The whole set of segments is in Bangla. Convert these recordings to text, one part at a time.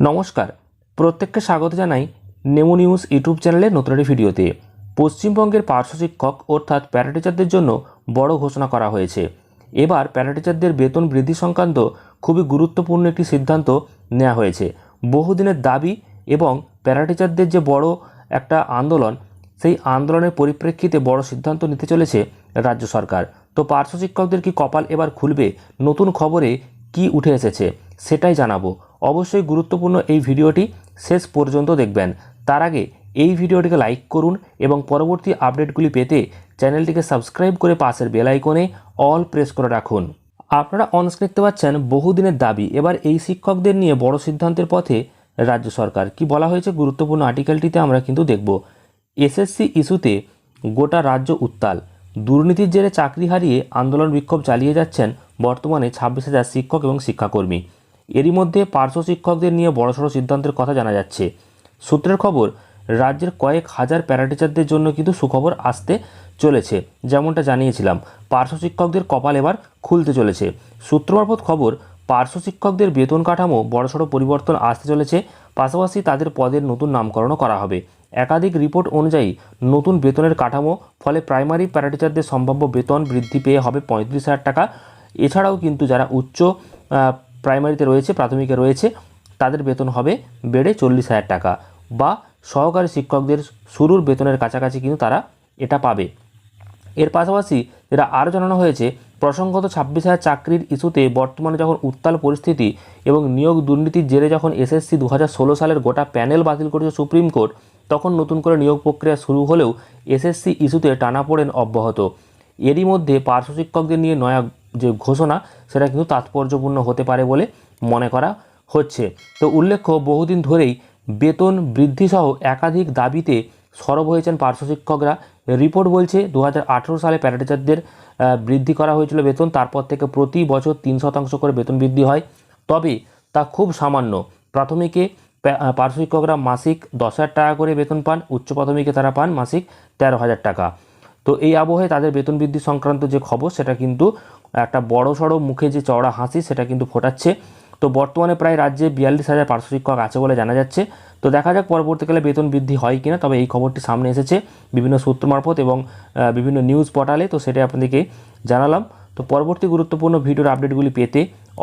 নমস্কার। প্রত্যেককে স্বাগত জানাই নেমো নিউজ ইউটিউব চ্যানেলের নতুন একটি ভিডিওতে। পশ্চিমবঙ্গের পার্শ্ব শিক্ষক অর্থাৎ প্যারাটিচারদের জন্য বড় ঘোষণা করা হয়েছে। এবার প্যারাটিচারদের বেতন বৃদ্ধি সংক্রান্ত খুবই গুরুত্বপূর্ণ একটি সিদ্ধান্ত নেওয়া হয়েছে। বহুদিনের দাবি এবং প্যারাটিচারদের যে বড় একটা আন্দোলন, সেই আন্দোলনের পরিপ্রেক্ষিতে বড় সিদ্ধান্ত নিতে চলেছে রাজ্য সরকার। তো পার্শ্ব শিক্ষকদের কি কপাল এবার খুলবে? নতুন খবরে কি উঠে এসেছে? সেটাই জানাব। অবশ্যই গুরুত্বপূর্ণ এই ভিডিওটি শেষ পর্যন্ত দেখবেন। তার আগে এই ভিডিওটিকে লাইক করুন এবং পরবর্তী আপডেটগুলি পেতে চ্যানেলটিকে সাবস্ক্রাইব করে পাশের বেল অল প্রেস করে রাখুন। আপনারা অনস্ক্রিন দেখতে পাচ্ছেন বহুদিনের দাবি। এবার এই শিক্ষকদের নিয়ে বড় সিদ্ধান্তের পথে রাজ্য সরকার। কি বলা হয়েছে গুরুত্বপূর্ণ আর্টিকেলটিতে আমরা কিন্তু দেখব। এসএসসি ইস্যুতে গোটা রাজ্য উত্তাল। দুর্নীতির জেরে চাকরি হারিয়ে আন্দোলন বিক্ষোভ চালিয়ে যাচ্ছেন বর্তমানে ছাব্বিশ হাজার শিক্ষক এবং শিক্ষাকর্মী। এরই মধ্যে পার্শ্ব শিক্ষকদের নিয়ে বড়সড় সিদ্ধান্তের কথা জানা যাচ্ছে। সূত্রের খবর, রাজ্যের কয়েক হাজার প্যারাটিচারদের জন্য কিন্তু সুখবর আসতে চলেছে, যেমনটা জানিয়েছিলাম। পার্শ্ব শিক্ষকদের কপাল এবার খুলতে চলেছে। সূত্র মারফত খবর, পার্শ্ব শিক্ষকদের বেতন কাঠামো বড়সড় পরিবর্তন আসতে চলেছে। পাশাপাশি তাদের পদের নতুন নামকরণও করা হবে। একাধিক রিপোর্ট অনুযায়ী, নতুন বেতনের কাঠামো, ফলে প্রাইমারি প্যারাটিচারদের সম্ভাব্য বেতন বৃদ্ধি পেয়ে হবে পঁয়ত্রিশ হাজার টাকা। এছাড়াও কিন্তু যারা উচ্চ প্রাইমারিতে রয়েছে, প্রাথমিকে রয়েছে, তাদের বেতন হবে বেড়ে চল্লিশ হাজার টাকা বা সহকারী শিক্ষকদের শুরুর বেতনের কাছাকাছি কিন্তু তারা এটা পাবে। এর পাশাপাশি যেটা আরও জানানো হয়েছে, প্রসঙ্গত ছাব্বিশ হাজার চাকরির ইস্যুতে বর্তমানে যখন উত্তাল পরিস্থিতি এবং নিয়োগ দুর্নীতির জেরে যখন এসএসসি দু হাজার ষোলো সালের গোটা প্যানেল বাতিল করেছে সুপ্রিম কোর্ট, তখন নতুন করে নিয়োগ প্রক্রিয়া শুরু হলেও এসএসসি ইস্যুতে টানাপোড়েন অব্যাহত। এরই মধ্যে পার্শ্ব শিক্ষকদের নিয়ে নয়া যে ঘোষণা সেটা কিন্তু তাৎপর্যপূর্ণ হতে পারে বলে মনে করা হচ্ছে। তো উল্লেখ্য বহুদিন ধরেই বেতন বৃদ্ধিসহ একাধিক দাবিতে সরব হয়েছেন পার্শ্ব শিক্ষকরা। রিপোর্ট বলছে দু হাজার আঠেরো সালে প্যারাটিচারদের বৃদ্ধি করা হয়েছিল বেতন তারপর থেকে প্রতি বছর তিন শতাংশ করে বেতন বৃদ্ধি হয়। তবে তা খুব সামান্য। প্রাথমিকে প্যা- আহ, পার্শ্ব শিক্ষকরা মাসিক দশ হাজার টাকা করে বেতন পান উচ্চ প্রাথমিকে তারা পান মাসিক তেরো হাজার টাকা। তো এই আবহে তাদের বেতন বৃদ্ধি সংক্রান্ত যে খবর সেটা কিন্তু একটা বড় সড়ো মুখে যে চওড়া হাসি সেটা কিন্তু ফোটাচ্ছে। তো বর্তমানে প্রায় রাজ্যে বিয়াল্লিশ হাজার পার্শ্ব শিক্ষক আছে বলে জানা যাচ্ছে। তো দেখা যাক পরবর্তীকালে বেতন বৃদ্ধি হয় কিনা, তবে এই খবরটি সামনে এসেছে বিভিন্ন সূত্র মারফত এবং বিভিন্ন নিউজ পোর্টালে। তো সেটাই আপনাদেরকে জানালাম। তো পরবর্তী গুরুত্বপূর্ণ ভিডিওর আপডেটগুলি পেতে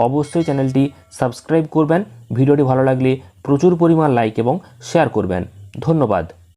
অবশ্যই চ্যানেলটি সাবস্ক্রাইব করবেন। ভিডিওটি ভালো লাগলে প্রচুর পরিমাণ লাইক এবং শেয়ার করবেন। ধন্যবাদ।